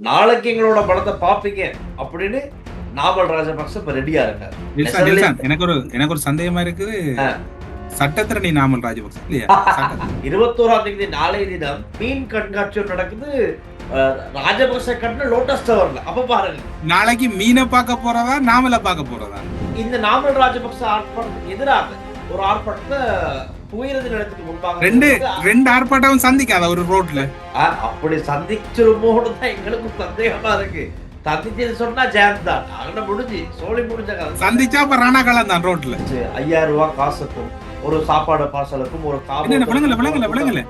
நாளைக்கு எங்களோட படத்தை பாப்பீங்க அப்படின்னு நாமல் ராஜபக்ச இப்ப ரெடியா இருக்காரு. எனக்கு ஒரு எனக்கு ஒரு சந்தேகமா இருக்குது. சட்டத்திரணி நாமல் ராஜபக்ச இல்லையா? இருபத்தோராம் தேதி நாளைய தினம் மீன் கண்காட்சி ஒண்ணு நடக்குது. ராஜபக்ச கட்டின லோட்டஸ் டவர்ல அப்ப பாருங்க. நாளைக்கு மீனை பார்க்க போறதா நாமல பார்க்க போறதா? இந்த நாமல் ராஜபக்ச ஆர்ப்பாட்டத்துக்கு எதிராக ஒரு ஆர்ப்பாட்டத்தை ரெண்டு. ரெண்டு ஆர்ப்பாட்டம் சந்திக்காத ஒரு ரோட்ல. அப்படி சந்திச்சிருமோன்னு தான் எங்களுக்கும் சந்தேகமா இருக்கு. சந்திச்சது சொன்னா ஜெயம் தான். அங்கே முடிஞ்சு சோழி முடிஞ்ச சந்திச்சா அப்ப ராணா காலம் தான் ரோட்ல. ஐயாயிரம் ரூபாய் காசுக்கும் ஒரு சாப்பாடு பார்சலுக்கும் ஒரு விளங்கல விளங்கல விளங்கல.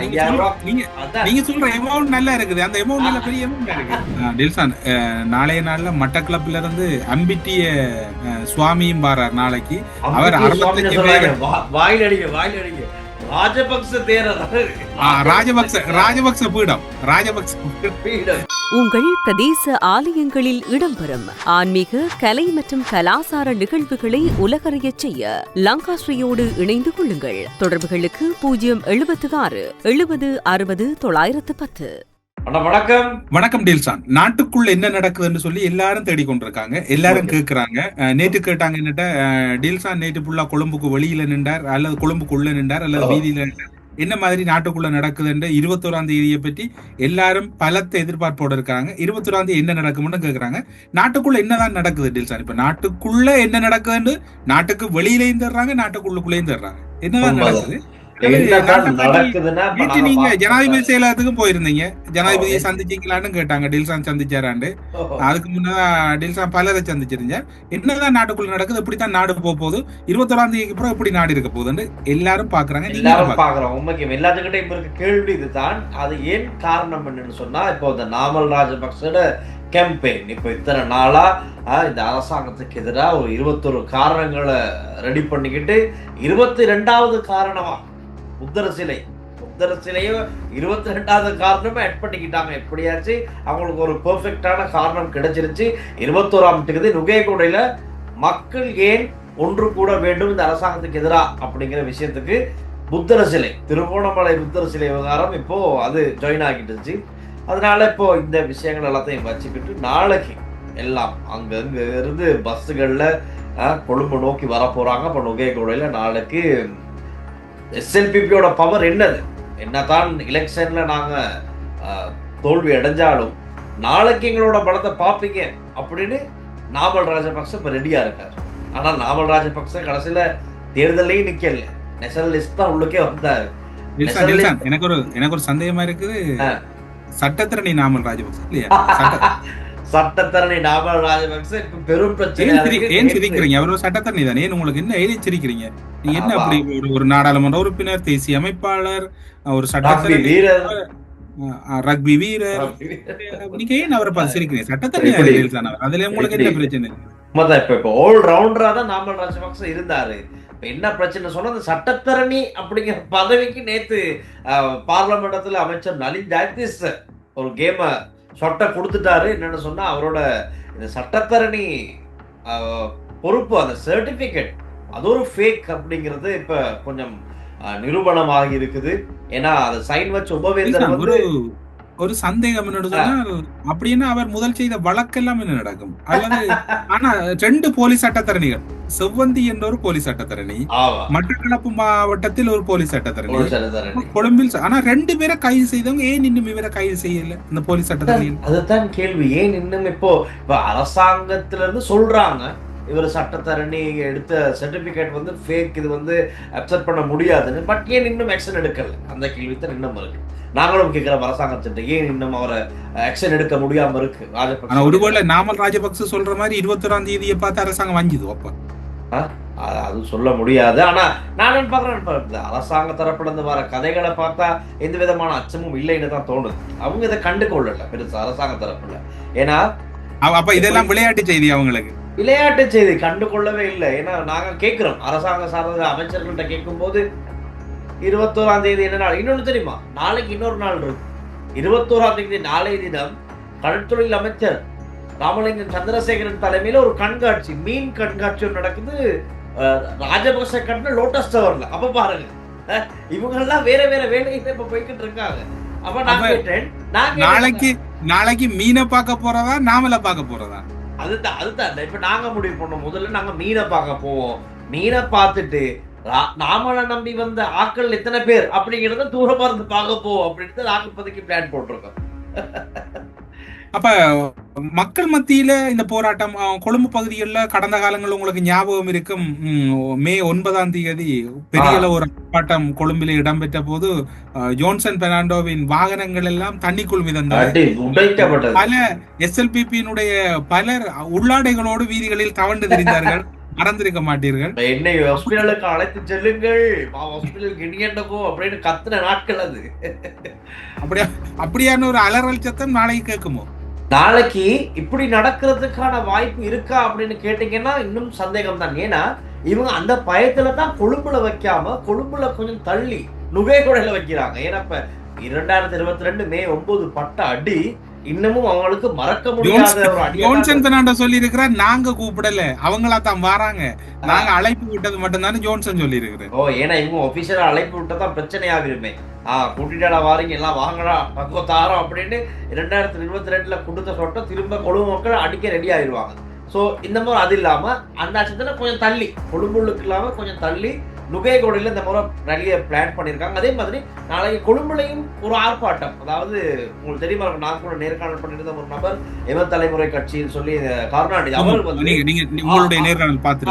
நீங்க சொல்ற- ரூபாய் நீங்க அதான். நீங்க சொல்ற எமௌண்ட் நல்லா இருக்குது. அந்த எமௌண்ட் நல்ல பெரிய எமௌண்ட் டில்சான் அஹ், நாளைய நாள்ல மட்டக்களப்ல இருந்து அம்பிட்டிய சுவாமியும் பாரார் நாளைக்கு. அவர் வாயில் அடிங்க வாயில் அடிங்க. ராஜபக்ச தேரர். ஆ, ராஜபக்ச ராஜபக்ச பீடம். ராஜபக்ச பீடம். உங்கள் பிரதேச ஆலயங்களில் இடம்பெறும் ஆன்மீக கலை மற்றும் கலாசார நிகழ்வுகளை உலகறியச் செய்ய லங்காஸ்ரீயோடு இணைந்து கொள்ளுங்கள். தொடர்புகளுக்கு பூஜ்ஜியம் எழுபத்து ஆறு எழுபது அறுபது தொள்ளாயிரத்து பத்து. வணக்கம். வணக்கம் டில்சான். நாட்டுக்குள்ள என்ன நடக்குதுன்னு சொல்லி எல்லாரும் தேடி கொண்டிருக்காங்க எல்லாரும் கேக்குறாங்க. நேற்று கேட்டாங்க என்னட்ட டில்சான் நேற்று ஃபுல்லா கொழும்புக்கு வெளியில நின்றார் அல்லது கொழும்புக்குள்ள நின்றார் அல்லது. வீதியில நின்றார். என்ன மாதிரி நாட்டுக்குள்ள நடக்குதுன்ற இருபத்தோராம் தேதியை பற்றி எல்லாரும் பலத்த எதிர்பார்ப்போட இருக்காங்க இருபத்தோராம் தேதி என்ன நடக்கும்னு கேக்குறாங்க. நாட்டுக்குள்ள என்னதான் நடக்குது டில்சான் இப்ப நாட்டுக்குள்ள என்ன நடக்குதுன்னு நாட்டுக்கு வெளியிலையும் தர்றாங்க நாட்டுக்குள்ளுக்குள்ளேயும் தர்றாங்க. என்னதான். நடக்குது? நாங்க ஜனாதிபதி செயலகத்துக்கும் போயிருந்தீங்க. ஜனாதிபதியை ஓ. சந்திச்சீங்களான்னு கேட்டாங்க. டில்சான் சந்திச்சாராண்டு அதுக்கு முன்னதான் டில்சான் பலரை சந்திச்சிருந்தார் என்னதான் நாட்டுக்குள்ள நடக்குது இப்படித்தான் நாடு போக போகுது. இருபத்தொராம் தேதிக்கு அப்புறம் எப்படி நாடு இருக்க போகுதுன்னு எல்லாரும் பாக்குறாங்க எல்லாரும்? பாக்குறோம். உண்மைக்கு எல்லாத்துக்கிட்டையும் இப்ப இருக்க கேள்வி இதுதான். அது ஏன் காரணம் என்னன்னு சொன்னா இப்போ இந்த நாமல் ராஜபக்சோட கேம்பெயின் இப்போ இத்தனை நாளா ஆஹ், இந்த அரசாங்கத்துக்கு எதிராக ஒரு இருபத்தொரு காரணங்களை ரெடி பண்ணிக்கிட்டு இருபத்தி ரெண்டாவது காரணமா புத்தர சிலை. புத்தர சிலையும் இருபத்தி ரெண்டாவது காரணமே ஆட் பண்ணிக்கிட்டாங்க. எப்படியாச்சு? அவங்களுக்கு ஒரு பெர்ஃபெக்டான காரணம் கிடைச்சிருச்சு. இருபத்தோராம் தேதி நுகேகொடையில மக்கள் ஏன் ஒன்று கூட வேண்டும் இந்த அரசாங்கத்துக்கு எதிராக அப்படிங்கிற விஷயத்துக்கு புத்தர சிலை திருகோணமலை புத்தர சிலை விவகாரம் இப்போ அது ஜாயின் ஆகிட்டுச்சு. அதனால இப்போ இந்த விஷயங்கள் எல்லாத்தையும் வச்சுக்கிட்டு நாளைக்கு எல்லாம் அங்க இருந்து பஸ்ஸுகளில் கொழும்பு நோக்கி வர அப்போ நுகேகொடையில நாளைக்கு எஸ்எல்பிபியோட பவர் என்னது? என்னதான் எலெக்ஷன்ல நாங்க அஹ், தோல்வி அடைஞ்சாலும் நாளைக்கு எங்களோட படத்தை பார்ப்பீங்க அப்படின்னு நாமல் ராஜபக்ச இப்ப ரெடியா இருக்காரு. ஆனா நாமல் ராஜபக்ச கடைசியில தேர்தலையும் நிக்கல. நேஷனலிஸ்ட் தான் உள்ளுக்கே வந்தாரு. எனக்கு ஒரு எனக்கு ஒரு சந்தேகமா இருக்குது. சட்டத்திரணி நாமல் ராஜபக்ச இல்லையா? சட்டத்தரணி நாமல் ராஜபக்ச பெரும் பிரச்சனை. ஏன் சிரி- ஏன் சிரிக்கிறீங்க? அவர் சட்டத்தரணி தானே? உங்களுக்கு என்ன ஏன் சிரிக்கிறீங்க? நீங்க என்ன. அப்படி ஒரு நாடாளுமன்ற உறுப்பினர் தேசிய அமைப்பாளர் ஒரு சட்டத்தரணி ரக்பி வீரர். நீங்க ஏன் அவரை பார்த்து சிரிக்கிறீங்க? சட்டத்தரணி. அதுல உங்களுக்கு என்ன பிரச்சனை? இப்ப இப்ப ஆல் ரவுண்டரா தான் நாமல் ராஜபக்ச இருந்தாரு. இப்ப என்ன பிரச்சனை சொன்னா அந்த சட்டத்தரணி அப்படிங்கிற பதவிக்கு நேத்து பார்லமெண்டத்துல அமைச்சர் நலின் ஜாக்திஸ் ஒரு கேம சொட்டை கொடுத்துட்டாரு. என்னன்னு சொன்னா அவரோட இந்த சட்டத்தரணி பொறுப்பு அந்த சர்டிபிகேட் அது ஒரு ஃபேக் அப்படிங்கிறது இப்ப கொஞ்சம் நிரூபணமாகி இருக்குது. ஏன்னா அதை சைன் வச்ச உபவேந்தர் ஒரு சந்தேகம் என்ன சொன்னால் அப்படின்னா அவர் முதல் செய்த வழக்கெல்லாம் என்ன நடக்கும்? அல்லது ஆனா ரெண்டு போலீஸ் சட்டத்தரணிகள் செவ்வந்தி என்ற ஒரு போலீஸ் சட்டத்தரணி மட்டக்களப்பு மாவட்டத்தில் ஒரு போலீஸ் சட்டத்தரணி கொழும்பில் ஆனா ரெண்டு பேரை கைது செய்தவங்க ஏன் இன்னும் இவரை கைது செய்யல இந்த போலீஸ் சட்டத்தரணி அதுதான் கேள்வி. ஏன் இன்னும் இப்போ இப்ப அரசாங்கத்துல இருந்து சொல்றாங்க இவர் சட்டத்தரணி எடுத்த சர்டிபிகேட் வந்து ஃபேக் இது வந்து அக்செப்ட் பண்ண முடியாதுன்னு. பட் ஏன் இன்னும் ஆக்ஷன் எடுக்கல? அந்த கேள்வி தான் இன்னும் இருக்கு. நாங்களும் கேட்கிறோம் அரசாங்கத்திட்ட ஏன் இன்னும் அவரை ஆக்ஷன் எடுக்க முடியாம இருக்கு? ராஜபக்ச ஒருவேளை நாமல் ராஜபக்ச சொல்ற மாதிரி இருபத்தொராம் தேதியை பார்த்து அரசாங்கம் வஞ்சுது அப்ப. அது சொல்ல முடியாது. ஆனா நான் என்ன பாக்குறேன் அரசாங்க தரப்புல இருந்து வர கதைகளை பார்த்தா எந்த விதமான அச்சமும் இல்லைன்னு தான் தோணுது. அவங்க இதை கண்டு கொள்ளல பெருசா அரசாங்க தரப்புல. ஏன்னா அப்ப இதெல்லாம் விளையாட்டு செய்தி அவங்களுக்கு. விளையாட்டு செய்தி கண்டு கொள்ளவே இல்லை. ஏன்னா நாங்க கேட்கிறோம். அரசாங்க சார்ந்த அமைச்சர்கள்ட்ட கேட்கும்போது இருபத்தோராம் தேதி என்ன நாள்? இன்னொன்னு தெரியுமா? நாளைக்கு இன்னொரு நாள் இருக்கு. இருபத்தோராம் தேதி நாளைய தினம் கடற்தொழில் அமைச்சர் ராமலிங்கம் சந்திரசேகரன் தலைமையில ஒரு கண்காட்சி மீன் கண்காட்சி நடக்குது. ராஜபக்ச கட்டின லோட்டஸ் டவர்ல. அப்ப பாருங்க. அஹ், இவங்க எல்லாம் வேற வேற வேலையில இப்ப போய்கிட்டு இருக்காங்க. அப்ப நான் கேட்டேன், நாளைக்கு நாளைக்கு மீனை பார்க்க போறதா நாமல பார்க்க போறதா? அதுதான் அதுதான். இப்ப நாங்க முடிவு பண்ணோம். முதல்ல நாங்க மீனை பார்க்க போவோம். மீனை பார்த்துட்டு நாமளை நம்பி வந்த ஆட்கள் எத்தனை பேர்? அப்படிங்கிறத தூரமா இருந்து பார்க்க போவோம். அப்படின்ட்டு நாங்க இப்போதைக்கு பிளான் போட்டிருக்கோம். அப்ப மக்கள் மத்தியில இந்த போராட்டம் கொழும்பு பகுதிகளில் கடந்த காலங்கள் உங்களுக்கு ஞாபகம் இருக்கும். ம், ஒன்பதாம் தேதி பெரிய ஒரு ஆர்ப்பாட்டம் கொழும்பில் இடம்பெற்ற போது ஜோன்சன் பெர்னாண்டோவின் வாகனங்கள் எல்லாம் தண்ணிக்குள் மிதந்தது பல எஸ்எல்பிபியினுடைய பலர் உள்ளாடைகளோடு வீதிகளில் தவண்டு திரிந்தார்கள். மறந்திருக்க மாட்டீர்கள். என்னை ஹாஸ்பிட்டலுக்கு அழைத்து செல்லுங்கள். ஹாஸ்பிட்டலுக்கு இடியண்டப்போ அப்படின்னு கத்துன நாட்கள் அது. அப்படியா அப்படியான ஒரு அலறல் சத்தம் நாளைக்கு கேட்குமோ? நாளைக்கு இப்படி நடக்கிறதுக்கான வாய்ப்பு இருக்கா அப்படின்னு கேட்டீங்கன்னா இன்னும் சந்தேகம் தான் ஏன்னா இவங்க அந்த பயத்துல தான் கொழும்புல வைக்காம கொழும்புல கொஞ்சம் தள்ளி நுகைகுடையில வைக்கிறாங்க. ஏன்னா இப்ப இரண்டாயிரத்தி இருபத்தி ரெண்டு மே ஒன்பது பட்ட அடி இன்னமும் அவங்களுக்கு மறக்க முடியாத ஜோன்சன் பெர்னாண்டோ சொல்லி இருக்கிறார் நாங்க கூப்பிடல. அவங்களா தான் வராங்க. நாங்க அழைப்பு விட்டது மட்டும்தான் ஜோன்சன் சொல்லி இருக்கிறார் ஓ ஏன்னா இவங்க ஒபிஷியலா அழைப்பு விட்டதான் பிரச்சனையாகிருமே ஆ கூட்டிட்டாடா வாரீங்க எல்லாம் வாங்கடா பக்குவ தாரோம் அப்படின்னு இரண்டாயிரத்தி இருபத்தி ரெண்டுல கொடுத்த சொட்டை திரும்ப கொழும்பு மக்கள் அடிக்க ரெடி ஆயிருவாங்க. ஸோ இந்த மாதிரி அது இல்லாம அந்த அச்சத்துல கொஞ்சம் தள்ளி. கொழும்புளுக்கு இல்லாம கொஞ்சம் தள்ளி நுகைகோடையில இந்த முறை நிறைய பிளான் பண்ணியிருக்காங்க. அதே மாதிரி நாளைக்கு கொழும்புலையும் ஒரு ஆர்ப்பாட்டம். அதாவது உங்களுக்கு தெரியுமா நான் கூட நேர்காணல் பண்ணியிருந்த ஒரு நபர் எம தலைமுறை கட்சின்னு சொல்லி கருணாநிதி அவர் வந்து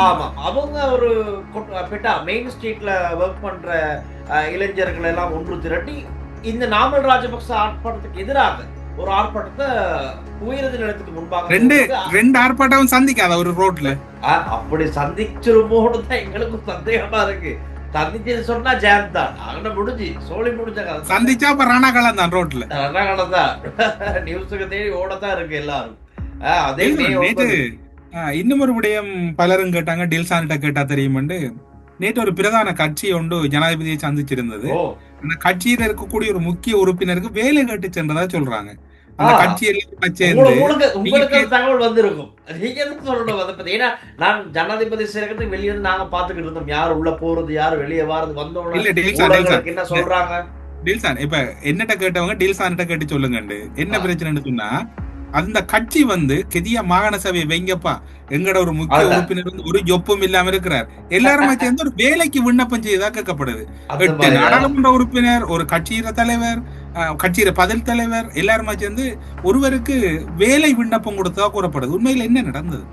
ஆமா அவங்க ஒரு பெட்டா மெயின் ஸ்ட்ரீட்ல ஒர்க் பண்ற இளைஞர்கள் எல்லாம் ஒன்று திரட்டி இந்த நாமல் ராஜபக்ச ஆர்ப்பாட்டத்துக்கு எதிராக ஒரு ஆர்ப்பாட்டத்தை உயர்ந்த நிலத்துக்கு முன்பாக ரெண்டு ரெண்டு ஆர்ப்பாட்டம் சந்திக்காத ஒரு ரோட்ல. அப்படி சந்திச்சிருமோன்னு தான் எங்களுக்கும் சந்தேகமா இருக்கு. சந்திச்சு சொன்னா ஜாம் தான் அங்கே முடிஞ்சு சோழி முடிஞ்ச கதை. சந்திச்சா அப்ப ரணகலம் தான் ரோட்ல. தான். நியூஸுக்கு தேடி ஓடத்தான் இருக்கு எல்லாரும். அதே இன்னும் ஒரு விடயம் பலரும் கேட்டாங்க டில்சான்கிட்ட கேட்டா தெரியுமெண்டு. நேற்று ஒரு பிரதான கட்சி ஒன்று ஜனாதிபதியை சந்திச்சிருந்தது. அந்த கட்சியில இருக்கக்கூடிய ஒரு முக்கிய உறுப்பினருக்கு வேலை கேட்டு சென்றதா சொல்றாங்க. அந்த. கட்சி எல்லாம் சேர்ந்து உங்களுக்கு தகவல் வந்திருக்கும். நீங்க எதுக்கு சொல்லணும் அதை பத்தி? ஏன்னா நான் ஜனாதிபதி சேர்க்கறதுக்கு வெளியே நாங்க பாத்துக்கிட்டு இருந்தோம். யார் உள்ள போறது யார் வெளியே வாரது வந்தோம் என்ன சொல்றாங்க? டில்சான் இப்ப என்னட்ட கேட்டவங்க டில்சான்கிட்ட கேட்டு சொல்லுங்கண்டு. என்ன. பிரச்சனைன்னு சொன்னா அந்த கட்சி வந்து கெதியா மாகாண சபையை வைங்கப்பா எங்கட ஒரு முக்கிய. உறுப்பினர் வந்து ஒரு ஜொப்பும் இல்லாம இருக்கிறார். எல்லாருமே சேர்ந்து ஒரு வேலைக்கு விண்ணப்பம் செய்ததா கேட்கப்படுது. எட்டு நாடாளுமன்ற உறுப்பினர் ஒரு கட்சியில தலைவர் கட்சியில பதில் தலைவர் எல்லாருமே சேர்ந்து ஒருவருக்கு வேலை விண்ணப்பம் கொடுத்ததா கூறப்படுது. உண்மையில என்ன நடந்தது?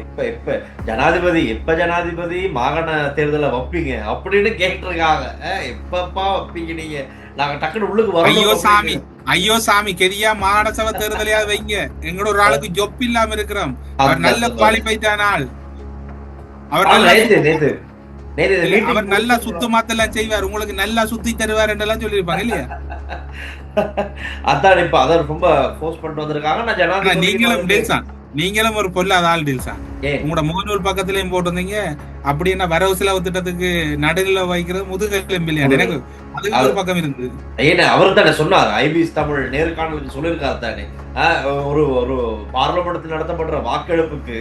எப்ப எப்ப? ஜனாதிபதி எப்ப ஜனாதிபதி மாகாண தேர்தலை வைப்பீங்க அப்படின்னு கேட்டிருக்காங்க. எப்பப்பா வைப்பீங்க நீங்க? நாங்க டக்குனு உள்ளுக்கு அப்படின்னு. சாமி. ஐயோ சாமி கெதியா மாகாண சபை தேர்தலையாவது வைங்க. எங்களோட ஒரு ஆளுக்கு ஜொப் இல்லாம இருக்கிறோம். அவர் நல்ல குவாலிஃபைடான ஆள் அவர் அவர் நல்லா சுத்து மாத்தெல்லாம் செய்வார். உங்களுக்கு நல்லா சுத்தி தருவார் என்றெல்லாம் சொல்லியிருப்பாங்க இல்லையா? அதான் இப்ப அதான் ரொம்ப ஃபோர்ஸ் பண்ணிட்டு வந்திருக்காங்க. நான் நீங்களும் நீங்களும் ஒரு பொல்லாத ஆள் ஏன்? உங்களோட முகநூல் பக்கத்துலயும் போட்டிருந்தீங்க. அப்படின்னா வரவு செலவு திட்டத்துக்கு நடுநில வைக்கிறது முதுகெலும் இல்லையா? எனக்கு அதுக்கு ஒரு பக்கம் இருந்தது ஏன்னா அவர் தானே சொன்னார். ஐபிஎஸ் தமிழ் நேர்காணலுக்கு சொல்லியிருக்காரு தானே. ஒரு ஒரு பார்லமெண்டத்தில் நடத்தப்படுற வாக்கெடுப்புக்கு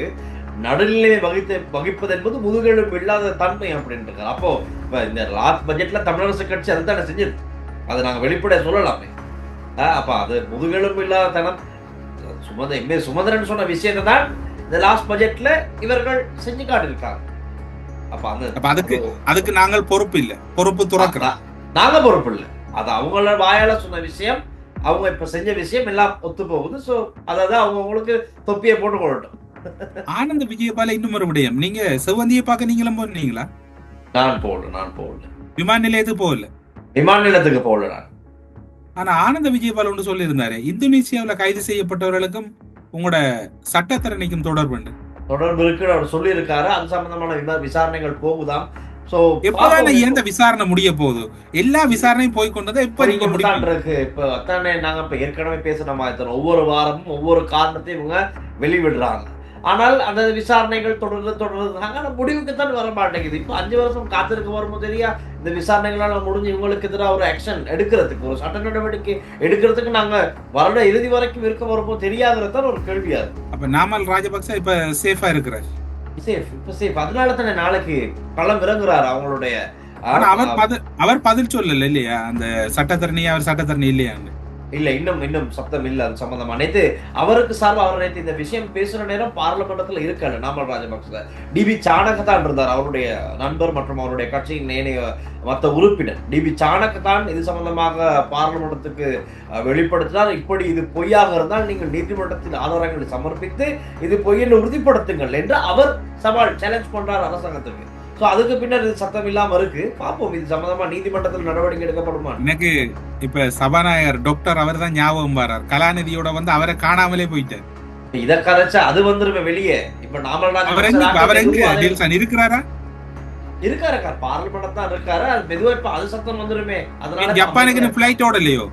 நடுநிலை வகித்த வகிப்பது என்பது முதுகெலும்பு இல்லாத தன்மை அப்படின்ட்டு அப்போ இந்த லாஸ்ட் பட்ஜெட்ல தமிழரசு கட்சி அதை தானே செஞ்சது. அதை நாங்க வெளிப்படையா சொல்லலாமே. அப்ப அது முதுகெலும்பு இல்லாத தனம். சுமந்த எம்ஏ சுமந்திரன் சொன்ன விஷயத்தை தான் இந்த லாஸ்ட் பட்ஜெட்ல இவர்கள் செஞ்சு காட்டியிருக்காங்க. அப்ப அந்த அதுக்கு அதுக்கு நாங்கள் பொறுப்பு இல்ல. பொறுப்பு துறக்கிறோம். நா- நாங்க பொறுப்பு இல்லை. அது அவங்கள வாயால சொன்ன விஷயம் அவங்க இப்ப செஞ்ச விஷயம் எல்லாம் ஒத்து போகுது. சோ அதாவது அவங்க உங்களுக்கு தொப்பியை போட்டு கொள்ளட்டும். ஆனந்த விஜயபால இன்னும் ஒரு விடயம். நீங்க செவ்வந்தியை பார்க்க நீங்களும் போனீங்களா? நான் போடல நான் போடல விமான நிலையத்துக்கு போகல. விமான நிலையத்துக்கு போடல நான். ஆனா ஆனந்த விஜயபால் ஒன்று சொல்லியிருந்தாரு இந்தோனேசியாவுல கைது செய்யப்பட்டவர்களுக்கும் உங்களோட சட்டத்தரணிக்கும் தொடர்பு தொடர்பு இருக்குன்னு அவர் சொல்லியிருக்காரு. அது சம்பந்தமான விசாரணைகள் போகுதாம். சோ எப்பதான் எந்த விசாரணை முடிய போகுது எல்லா விசாரணையும் போய் கொண்டதை எப்ப நீங்க இருக்கு. இப்ப அத்தானே நாங்க இப்ப ஏற்கனவே பேசின மாதிரி ஒவ்வொரு வாரமும் ஒவ்வொரு காரணத்தையும் இவங்க வெளிவிடுறாங்க ஆனால் அந்த விசாரணைகள் தொடர்ந்து தொடர்ந்துறாங்க ஆனா முடிவுக்கு தான் வர மாட்டேங்குது. இப்போ அஞ்சு வருஷம் காத்திருக்க வரும்போது தெரியா? இந்த விசாரணைகளால முடிஞ்சு இவங்களுக்கு எதிராக ஒரு ஆக்ஷன் எடுக்கிறதுக்கு ஒரு சட்ட நடவடிக்கை எடுக்கிறதுக்கு நாங்க வருட இறுதி வரைக்கும் இருக்க வரும்போது தெரியாதுறது தான் ஒரு கேள்வியா இருக்கு. அப்ப நாமல் ராஜபக்ச இப்ப சேஃபா இருக்கிறார். சேஃப் இப்போ சேஃப் அதனால தானே நாளைக்கு களம் இறங்குறாரு அவங்களுடைய ஆனா அவர் பதில் அவர் பதில் சொல்லல இல்லையா? அந்த சட்டத்தரணி அவர் சட்டத்தரணி இல்லையான்னு. இல்லை இன்னும் இன்னும் சப்தம் இல்லை அது சம்பந்தமா நேத்து அவருக்கு சார்பாக அவர் நேற்று இந்த விஷயம் பேசுகிற நேரம் பார்லமெண்டத்தில் இருக்காது நாமல் ராஜபக்ச. டிபி சாணகத்தான் இருந்தார் அவருடைய நண்பர் மற்றும் அவருடைய கட்சியின் ஏனைய மற்ற உறுப்பினர். டிபி சாணகத்தான் இது சம்பந்தமாக பார்லமெண்டத்துக்கு வெளிப்படுத்தினார். இப்படி இது பொய்யாக இருந்தால் நீங்கள் நீதிமன்றத்தில் ஆதாரங்களை சமர்ப்பித்து இது பொய் உறுதிப்படுத்துங்கள் என்று அவர் சவால் சேலஞ்ச் பண்றார் அரசாங்கத்துக்கு. சோ அதுக்கு பின்னர் இது சத்தம் இல்லாம இருக்கு. பாப்போம் இது சம்பந்தமா நீதிமன்றத்தில் நடவடிக்கை எடுக்கப்படுமா? எனக்கு இப்ப சபாநாயகர் டாக்டர் அவர் தான் ஞாபகம் வர்றார். கலாநிதியோட வந்து அவரை காணாமலே போயிட்டார். இத கதைச்சா அது வந்துருமே வெளியே. இப்ப டில்சன் இருக்கிறாரா? இருக்காரு பார்லிமெண்ட் தான் இருக்காரு. அது மெதுவா இப்ப அது சத்தம் வந்துருமே. அதனால ஜப்பானுக்கு பிளைட் ஓடலையோ?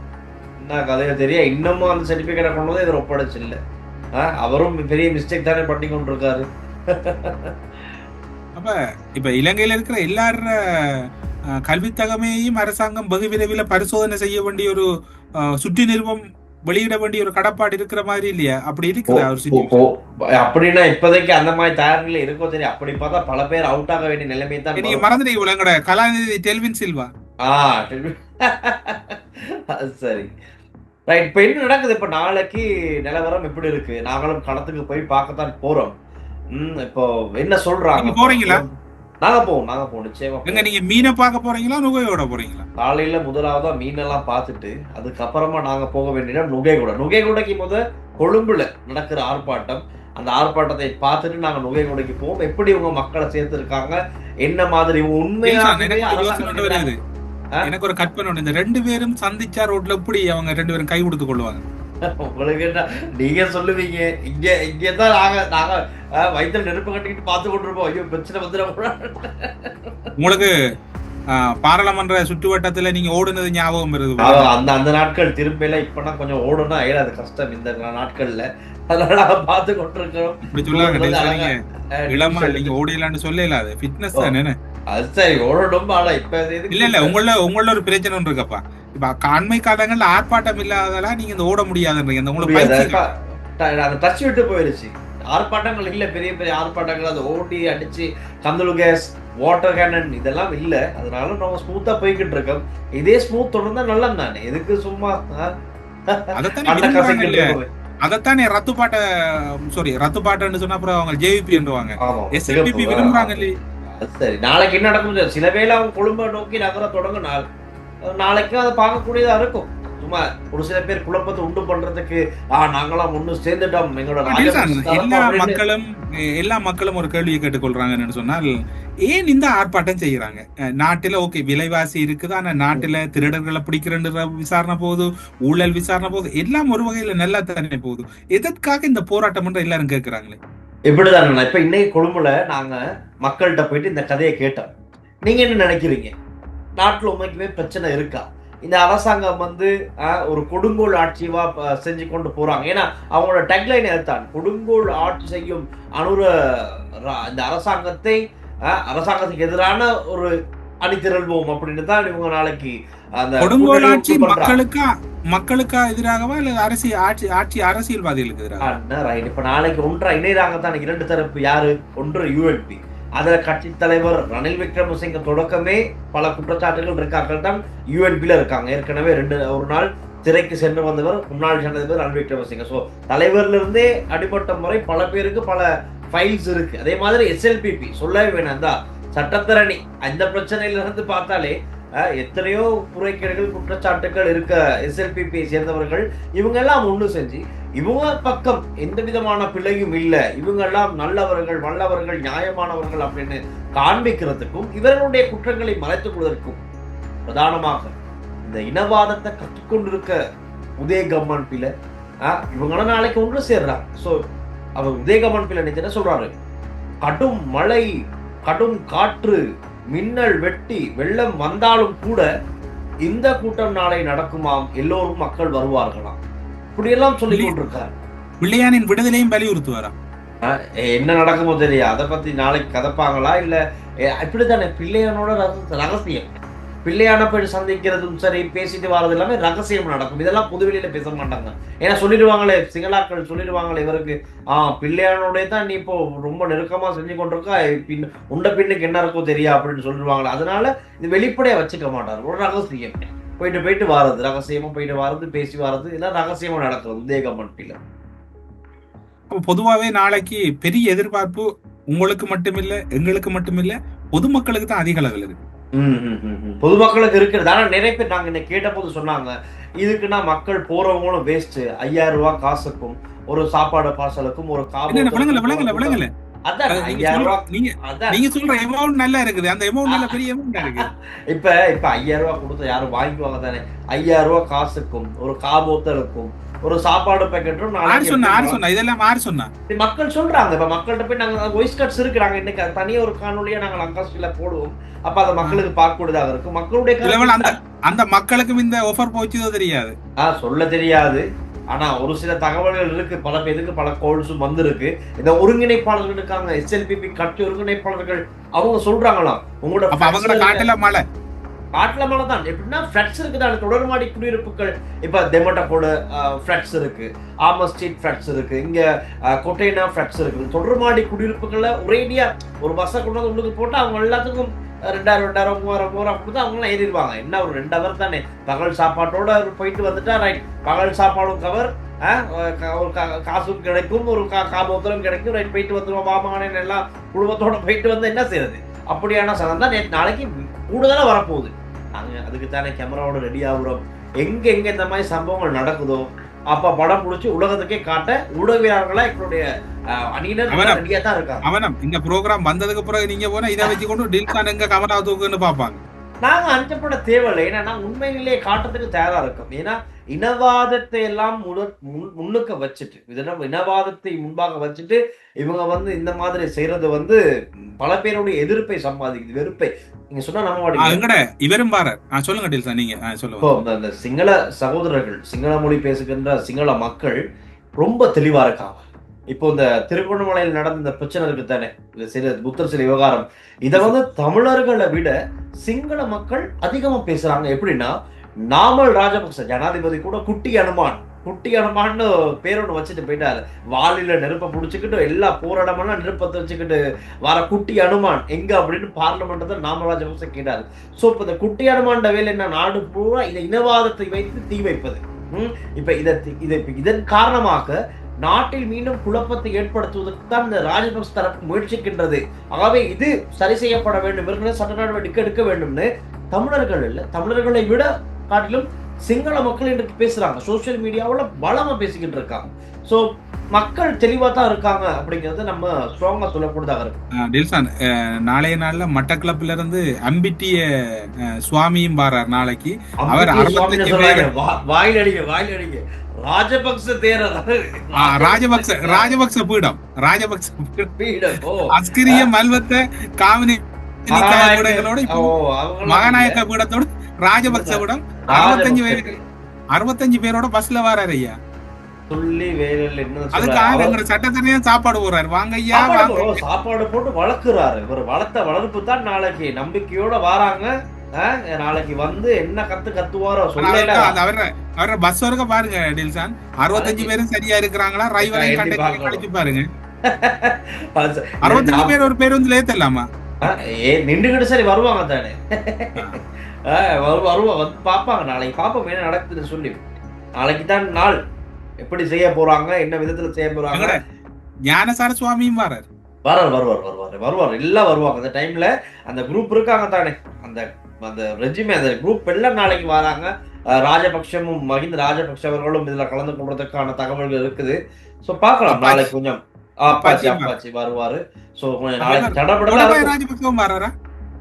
என்ன கதையோ தெரிய இன்னமும் அந்த சர்டிபிகேட்டை கொண்டு வந்து இவர் ஒப்படைச்சு இல்ல அவரும் பெரிய மிஸ்டேக் தானே பண்ணி கொண்டிருக்காரு. அப்ப இப்ப இலங்கையில இருக்கிற எல்லார அஹ், கல்வித் தகமையையும் அரசாங்கம் வெகு விரைவில் பரிசோதனை செய்ய வேண்டிய ஒரு சுற்றி நிறுவம் வெளியிட வேண்டிய ஒரு கடப்பாடு இருக்கிற மாதிரி இல்லையா? அப்படி இருக்குதா? ஓ, அப்படின்னா இப்போதைக்கு அந்த மாதிரி தயாரில இருக்கோ தெரியும் அப்படி பார்த்தா பல பேர் அவுட் ஆக வேண்டிய நிலைமை தான் நீங்க. மறந்துட்டீங்க உங்களோட கலாநிதி டெல்வின் சில்வா. ஆ சரி. ரைட் இப்போ என்ன நடக்குது? இப்போ நாளைக்கு நிலவரம் எப்படி இருக்கு? நாங்களும் களத்துக்கு போய் பார்க்கத்தான் போறோம். ம் இப்போ என்ன சொல்றாங்க? போறீங்களா? நாங்க போவோம் நாங்க போவோம் நிச்சயமா எங்க. நீங்க மீனை பார்க்க போறீங்களா நுகையோட போறீங்களா? காலையில முதலாவதா மீனெல்லாம் பார்த்துட்டு அதுக்கப்புறமா நாங்க போக வேண்டிய நுகைகுடா. நுகைகுடைக்கு முத கொழும்புல நடக்கிற ஆர்ப்பாட்டம். அந்த ஆர்ப்பாட்டத்தை பார்த்துட்டு நாங்க நுகைகுடைக்கு போவோம். எப்படி உங்க மக்களை சேர்த்திருக்காங்க? என்ன மாதிரி டெல்சன், உண்மையாகவே எனக்கு ஒரு கற்பனை இந்த ரெண்டு பேரும் சந்திச்சா ரோட்ல எப்படி அவங்க ரெண்டு பேரும் கை கொடுத்து கொள்வாங்க? உங்களுக்கு என்ன? நீங்க சொல்லுவீங்க. இங்க இங்க தான் நாங்க நாங்க வயித்துல நெருப்பு கட்டிக்கிட்டு பார்த்து கொண்டிருப்போம் ஐயோ பிரச்சனை வந்துட உங்களுக்கு பாராளுமன்ற சுற்றுவட்டத்துல நீங்க ஓடுனது ஞாபகம் வருது அந்த அந்த நாட்கள் திரும்பில இப்பனா கொஞ்சம் ஓடணும் அது கஷ்டம்? இந்த நாட்கள்ல. அதனால பார்த்து கொண்டிருக்கிறோம். இப்படி சொல்லாங்க. நீங்க இளமா. நீங்க ஓடிடலான்னு சொல்லல அது. ஃபிட்னஸ். தானே அது சரி ஓடணும் ஆனா இப்ப? இல்ல இல்ல உங்கள உங்கள ஒரு பிரச்சனை ஒன்று இருக்கப்பா இப்ப அண்மை காலங்கள்ல ஆர்ப்பாட்டம் இல்லாததெல்லாம் நீங்க இந்த ஓட முடியாதுன்றீங்க இந்த உங்களுக்கு டச் விட்டு போயிருச்சு. ஆர்ப்பாட்டங்கள் இல்ல பெரிய பெரிய ஆர்ப்பாட்டங்கள் அது ஓடி அடிச்சு கந்தலு கேஸ் வாட்டர் கேனன் இதெல்லாம் இல்ல. அதனால நம்ம ஸ்மூத்தா போய்கிட்டு இருக்கோம். இதே ஸ்மூத் தொடர்ந்தா நல்லது தானே. எதுக்கு சும்மா? அதைத்தானே ரத்து பாட்ட சாரி ரத்து பாட்டன்னு சொன்னா அப்புறம் அவங்க ஜேவிபி என்றுவாங்க எஸ்எல்பிபி. விரும்புறாங்க இல்லையே? சரி நாளைக்கு என்ன நடக்கும். சில வேளை அவங்க கொழும்பை நோக்கி நகர தொடங்கினால் நாளைக்கும் அதை பார்க்கக்கூடியதா இருக்கும். சும்மா ஒரு சில பேர் குழப்பத்தை உண்டு பண்றதுக்கு ஆ நாங்களாம் ஒண்ணு சேர்ந்துட்டோம். எங்களோட எல்லா மக்களும் எல்லா மக்களும் ஒரு கேள்வியை கேட்டுக்கொள்றாங்கன்னு சொன்னால் ஏன் இந்த ஆர்ப்பாட்டம் செய்யறாங்க? நாட்டுல ஓகே விலைவாசி இருக்குது. ஆனா நாட்டுல திருடர்களை பிடிக்கிறன்ற விசாரணை போகுது ஊழல் விசாரணை போகுது. எல்லாம் ஒரு வகையில நல்லா தானே போகுது. எதற்காக இந்த போராட்டம் எல்லாரும் கேட்கிறாங்களே? இப்படிதான் இப்ப இன்னைக்கு கொழும்புல நாங்க மக்கள்கிட்ட போயிட்டு இந்த கதையை கேட்டோம். நீங்க என்ன நினைக்கிறீங்க? நாட்டுல உண்மைக்குமே பிரச்சனை இருக்கா? இந்த அரசாங்கம் வந்து ஒரு கொடுங்கோல் ஆட்சிவா செஞ்சு கொண்டு போறாங்க. ஏன்னா அவங்களோட டெக்லைன் தான் கொடுங்கோல் ஆட்சி செய்யும் அனுர இந்த அரசாங்கத்தை அரசாங்கத்துக்கு எதிரான ஒரு அணிதிரள்வோம் அப்படின்னு தான் இவங்க நாளைக்கு அந்த கொடுங்கோல் ஆட்சி. மக்களுக்கா? மக்களுக்கா எதிராகவா இல்ல அரசியல் ஆட்சி ஆட்சி அரசியல்வாதிகளுக்கு எதிராக அண்ணா, இப்ப நாளைக்கு ஒன்று இணையராக தான் இரண்டு தரப்பு யாரு? ஒன்று யூஎன்பி அதுல கட்சி தலைவர் ரணில் விக்ரமசிங்க தொடக்கமே பல குற்றச்சாட்டுகள் இருக்கார்கள் தான் யூஎன்பில இருக்காங்க. ஏற்கனவே ரெண்டு ஒரு நாள் திரைக்கு சென்று வந்தவர் முன்னாள் ஜனாதிபதி ரணில் விக்ரமசிங்க. ஸோ தலைவர்ல இருந்தே அடிபட்ட முறை பல பேருக்கு பல ஃபைல்ஸ் இருக்கு. அதே மாதிரி எஸ்எல்பிபி சொல்லவே வேணாம். தான் சட்டத்தரணி அந்த பிரச்சனையில இருந்து பார்த்தாலே எத்தனையோ குறைகேடுகள் குற்றச்சாட்டுகள் இருக்க எஸ்எல்பிபியை சேர்ந்தவர்கள் இவங்க எல்லாம் ஒன்று செஞ்சு இவங்க பக்கம் எந்த விதமான பிழையும் இல்லை. இவங்க எல்லாம் நல்லவர்கள் வல்லவர்கள் நியாயமானவர்கள் அப்படின்னு காண்பிக்கிறதுக்கும் இவர்களுடைய குற்றங்களை மறைத்துக் கொள்வதற்கும் பிரதானமாக இந்த இனவாதத்தை கற்றுக்கொண்டிருக்க உதயகம்மன் பிள்ளை இவங்களாம் நாளைக்கு ஒன்று சேர்றாங்க ஸோ அவர் உதயகம்மன் பிள்ளை என்ன சொல்றாரு? கடும் மழை கடும் காற்று மின்னல் வெட்டி வெள்ளம் வந்தாலும் கூட இந்த கூட்டம் நாளை நடக்குமாம் எல்லோரும் மக்கள் வருவார்களாம். இப்படியெல்லாம் சொல்லிக் கொண்டிருக்காரு. பிள்ளையானின் விடுதலையும் வலியுறுத்துவாரா? ஆஹ் என்ன நடக்குமோ தெரியாது. அதை பத்தி நாளைக்கு கதப்பாங்களா? இல்ல இப்படித்தானே? பிள்ளையானோட ரகசிய- ரகசியம். பிள்ளையான போய் சந்திக்கிறதும் சரி பேசிட்டு வர்றது எல்லாமே ரகசியம் நடக்கும். இதெல்லாம் புதுவெளியில பேச மாட்டாங்க. ஏன்னா சொல்லிடுவாங்களே சிங்களாக்கள் சொல்லிடுவாங்களே இவருக்கு. ஆஹ் பிள்ளையானோட தான் நீ இப்போ ரொம்ப நெருக்கமா செஞ்சு கொண்டிருக்கா பின் உண்ட பின்னுக்கு என்ன இருக்கோ தெரியா அப்படின்னு சொல்லிடுவாங்களே. அதனால இது வெளிப்படையா வச்சுக்க மாட்டார். ஒரு ரகசியம். போயிட்டு போயிட்டு வாரது ரகசியமா போயிட்டு வாரது பேசி வாரது இதெல்லாம் ரகசியமா நடக்கிறது உதய மட்டும் பொதுவாகவே பொதுவாவே நாளைக்கு பெரிய எதிர்பார்ப்பு உங்களுக்கு மட்டுமில்ல எங்களுக்கு மட்டுமில்ல பொதுமக்களுக்கு தான் அதிக அளவில் இருக்கு. பொதுமக்களுக்கு இருக்கிறது. ஆனா நிறைய பேர் நாங்க இன்னைக்கு கேட்டபோது சொன்னாங்க இதுக்குன்னா மக்கள் போறவங்களும் வேஸ்ட் ஐயாயிரம் ரூபாய் காசுக்கும் ஒரு சாப்பாடு பார்சலுக்கும் ஒரு என்ன விளங்கல விளங்கல விளங்கல நீங்க சொல்ற- அமௌண்ட் நல்லா இருக்குது. அந்த அமௌண்ட் நல்ல பெரிய அமௌண்ட் இருக்கு இப்ப இப்ப ஐயாயிரம் ரூபாய் கொடுத்து யாரும் வாங்கிக்குவாங்க தானே? ஐயாயிரம் ரூபாய் காசுக்கும் ஒரு காபோத்தலுக்கும் ஒரு சாப்பாடு பேக்கெட்டும் ஆறு சொன்னா ஆறு சொன்னா இதெல்லாம் ஆறு சொன்னா. மக்கள் சொல்றாங்க. இப்ப மக்கள்கிட்ட போய் நாங்க வாய்ஸ் கட்ஸ் இருக்கு நாங்க இன்னைக்கு அது தனியா ஒரு காணொலியா நாங்க லங்காஸ்டில போடுவோம். அப்ப அதை மக்களுக்கு பார்க்கக்கூடியதாக இருக்கும். மக்களுடைய அந்த அந்த மக்களுக்கும் இந்த ஆஃபர் போச்சுதோ தெரியாது. சொல்ல தெரியாது. ஆனா ஒரு சில தகவல்கள் இருக்கு. பல பேருக்கு பல கோல்ஸும் வந்திருக்கு. இந்த ஒருங்கிணைப்பாளர்கள் இருக்காங்க. எஸ்எல்பிபி கட்சி ஒருங்கிணைப்பாளர்கள் அவங்க சொல்றாங்களாம் உங்களோட காட்டுல மழை. காட்டுல மேல தான். எப்படின்னா ஃபிளட்ஸ் இருக்குதான தொடர்மாடி குடியிருப்புகள். இப்ப தெமட்டக்கோட ஃபிளட்ஸ் இருக்கு. ஆம ஸ்ட்ரீட் ஃபிளட்ஸ் இருக்கு. இங்க கொட்டைனா ஃபிளட்ஸ் இருக்கு. தொடர்மாடி குடியிருப்புகள்ல ஒரேடியா ஒரு பஸ்ஸை கொண்டு வந்து உள்ளுக்கு போட்டு அவங்க எல்லாத்துக்கும் ரெண்டாயிரம் ரெண்டாயிரம் மூவாயிரம் மூவாயிரம் அப்படி தான் அவங்களாம் ஏறிடுவாங்க. என்ன ஒரு ரெண்டு ஹவர் தானே? பகல் சாப்பாட்டோட அவர் போயிட்டு வந்துட்டா ரைட் பகல் சாப்பாடும் கவர் ஒரு கா- காசும் கிடைக்கும் ஒரு கா காபோத்தலும் கிடைக்கும் ரைட் போயிட்டு வந்துருவோம் மாமானன் எல்லாம் குடும்பத்தோட போயிட்டு வந்து என்ன செய்யறது அப்படியான சனம் தான் நேற்று நாளைக்கு கூடுதலாக வரப்போகுது. நாங்கள் அதுக்கு தானே கேமராவோட ரெடி ஆகுறோம். எங்கே எங்கே இந்த மாதிரி சம்பவங்கள் நடக்குதோ அப்ப படம் பிடிச்சி உலகத்துக்கே காட்ட ஊடகவியலாளர்களா எங்களுடைய அணியினர் தான் இருக்காங்க. அவனம். இந்த ப்ரோக்ராம் வந்ததுக்கு பிறகு நீங்க போனா இதை வச்சு கொண்டு டில்கான் எங்க கமரா தூக்குன்னு பாப்பாங்க நாங்க அஞ்சப்பட தேவையில்லை. ஏன்னா நாங்க உண்மையிலேயே காட்டுறதுக்கு தயாரா இருக்கோம். ஏன்னா இனவாதத்தை எல்லாம் முன்- முன்னுக்க வச்சுட்டு இதெல்லாம் இனவாதத்தை முன்பாக வச்சுட்டு இவங்க வந்து இந்த மாதிரி செய்யறது வந்து பல பேருடைய எதிர்ப்பை சம்பாதிக்குது வெறுப்பை. நீங்க சொன்னா மாட்டீங்க. இவரும் பாரு. ஆ, சொல்லுங்க டில்சா நீங்க. சொல்லுங்க. இந்த சிங்கள சகோதரர்கள் சிங்கள மொழி பேசுகின்ற சிங்கள மக்கள் ரொம்ப தெளிவா இருக்காங்க. இப்போ இந்த திருகோணமலையில் நடந்த இந்த பிரச்சனை இருக்கு தானே? இந்த சில புத்தர் சில விவகாரம். இதை வந்து தமிழர்களை விட சிங்கள மக்கள் அதிகமா பேசுறாங்க. எப்படின்னா நாமல் ராஜபக்ச ஜனாதிபதி கூட குட்டி அனுமான். குட்டி அனுமான்னு பேரோடு வச்சுட்டு போயிட்டாரு. வாலில நெருப்பை பிடிச்சிக்கிட்டு எல்லா போராடமெல்லாம் நெருப்பத்தை வச்சுக்கிட்டு வர குட்டி அனுமான். எங்க அப்படின்னு பார்லமெண்ட் நாம ராஜபக்ச கேட்டாரு. ஸோ இப்போ இந்த குட்டி அனுமான்ட வேலை என்ன? நாடு பூரா இந்த இனவாதத்தை வைத்து தீ வைப்பது. இப்ப இதை இதன் காரணமாக நாட்டில் மீண்டும் குழப்பத்தை ஏற்படுத்துவதற்கு தான் இந்த ராஜபக்ச தரப்பு முயற்சிக்கின்றது. ஆகவே இது சரி செய்யப்பட வேண்டும். இவர்களை சட்ட நடவடிக்கை எடுக்க வேண்டும்னு தமிழர்கள் இல்லை தமிழர்களை விட காட்டிலும் சிங்கள மக்கள் இன்றைக்கு பேசுறாங்க. சோசியல் மீடியாவில் பலமா பேசிக்கிட்டு இருக்காங்க. சோ மக்கள் தெளிவா தான் இருக்காங்க அப்படிங்கறத நம்ம ஸ்ட்ராங்கா சொல்லக்கூடியதாக இருக்கு. டில்சான் நாளைய நாள்ல மட்டக்களப்ல இருந்து அம்பிட்டிய சுவாமியும் பாரார் நாளைக்கு. அவர் வாயில் அடிங்க வாயில் அடிங்க ராஜபக்ச தேரர். ஆ, ராஜபக்ச ராஜபக்ச பீடம் ராஜபக்ச பீடம். அஸ்கிரிய மல்வத்த காவினி மகாநாயக்க- பீடத்தோட ராஜபக்ச பீடம். அறுபத்தஞ்சு பேர். அறுபத்தஞ்சு பேரோட பஸ்ல வராரு ஐயா. சொல்லி வேலையில் என்ன அதுக்கு சொல்றாரு? ஆள் அவர் எங்க சட்டத்திலேயே சாப்பாடு போறாரு வாங்க ஐயா சாப்பாடு போட்டு வளர்க்குறாரு. ஒரு வளர்த்த வளர்ப்பு தான் நாளைக்கு நம்பிக்கையோட வராங்க. நாளைக்கு வந்து என்ன கத்து கத்துவாரோ சொல்லல. அவர அவர பஸ் வரைக்க பாருங்க டில்சான் அறுபத்தஞ்சு பேரும் சரியா இருக்கிறாங்களா? டிரைவரையும் கண்டக்டரையும். கழிச்சு பாருங்க. அறுபத்தஞ்சு பேர் ஒரு பேருந்து ஏத்தலாமா ஏ நின்றுகிட்டு சரி வருவாங்க தானே. ஆ, வரு- வருவாங்க வந்து பார்ப்பாங்க. நாளைக்கு பார்ப்போம் என்ன நடக்குதுன்னு சொல்லி. நாளைக்கு தான் நாள். எப்படி செய்ய போறாங்க என்ன விதத்துல செய்ய போறாங்க? ஞானசார சுவாமியும் வராரு. வருவார் வருவார் வருவார் வருவார் எல்லாம் வருவாங்க. அந்த டைம்ல அந்த குரூப் இருக்காங்க தானே. அந்த அந்த ரெஜிமே அந்த குரூப் எல்லாம் நாளைக்கு வராங்க. ராஜபக்ஷமும் மஹிந்த ராஜபக்ஷ அவர்களும் இதுல கலந்து கொள்றதுக்கான தகவல்கள் இருக்குது. சோ அப்பாச்சி. நாளைக்கு கொஞ்சம் அப்பாச்சி அப்பாச்சி. வருவாரு. சோ கொஞ்சம் நாளைக்கு தடபடலாம் வராரா?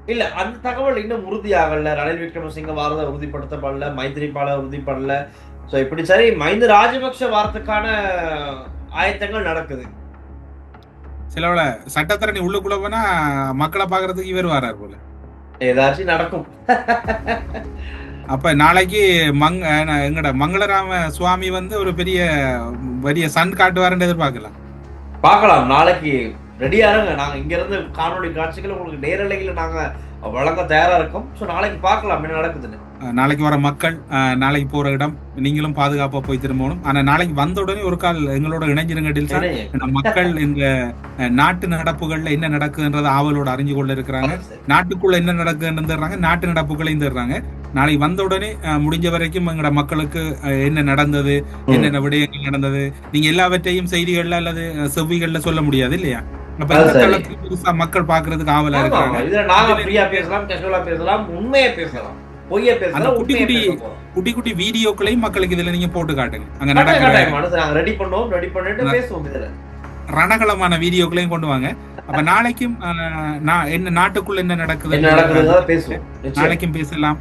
இல்ல அந்த தகவல் இன்னும் உறுதியாகல. ரணில் விக்ரமசிங்க வாரத உறுதிப்படுத்தப்படல. மைத்திரிபால உறுதிப்படல. சோ இப்படி சரி மஹிந்த ராஜபக்ஷ வாரத்துக்கான ஆயத்தங்கள் நடக்குது. சிலவள சட்டத்தரணி உள்ளுக்குள்ள போனா மக்களை பாக்குறதுக்கு இவர் வராரு போல. ஏதாச்சும் நடக்கும். அப்ப நாளைக்கு மங் எங்கட மங்களராம சுவாமி வந்து ஒரு பெரிய பெரிய சன் காட்டுவாருன்னு எதிர்பார்க்கலாம். பார்க்கலாம். நாளைக்கு ரெடியா இருங்க. நாங்க இங்க இருந்து காணொளி காட்சிகள் உங்களுக்கு நேரலையில நாங்க வழங்க தயாரா இருக்கோம். சோ நாளைக்கு பார்க்கலாம் என்ன நடக்குதுன்னு. நாளைக்கு வர மக்கள் நாளைக்கு போற இடம் நீங்களும் பாதுகாப்பா போய் திரும்பணும். ஆனா நாளைக்கு வந்த உடனே ஒரு கால் எங்களோட இணைஞ்சிருங்க மக்கள் இந்த நாட்டு நடப்புகள்ல என்ன நடக்குதுன்றத ஆவலோட அறிஞ்சு கொள்ள இருக்கிறாங்க. நாட்டுக்குள்ள என்ன நடக்குதுன்னு தர்றாங்க நாட்டு நடப்புகளையும் தர்றாங்க. நாளைக்கு வந்த உடனே முடிஞ்ச வரைக்கும் எங்கட மக்களுக்கு என்ன நடந்தது என்னென்ன விடயங்கள் நடந்தது நீங்க எல்லாவற்றையும் செய்திகள்ல அல்லது செவ்விகள்ல சொல்ல முடியாது இல்லையா? மக்கள் பாக்குறதுக்கு ஆவலா இருக்காங்க ஆமா. இதுல நாங்க ஃப்ரீயா பேசலாம் கேஷுவலா பேசலாம் உண்மையை பேசலாம். பொய்ய அந்த பேசலாம் குட்டி குட்டி- வீடியோக்களையும் மக்களுக்கு இதுல நீங்க போட்டு காட்டுங்க. அங்க நடக்கிற ரெடி பண்ணுவோம் ரெடி பண்ணிட்டு அதான். பேசுவோம் இதுல. ரணகளமான வீடியோக்களையும் கொண்டு வாங்க. அப்ப நாளைக்கும் நான் என்ன நாட்டுக்குள்ள என்ன நடக்குது. நாளைக்கும் பேசலாம்.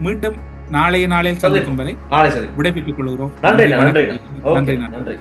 மீண்டும் நாளைய நாளில் சந்திக்கும் வரை விடைபெற்றுக் கொள்கிறோம். நன்றி நன்றி நன்றி.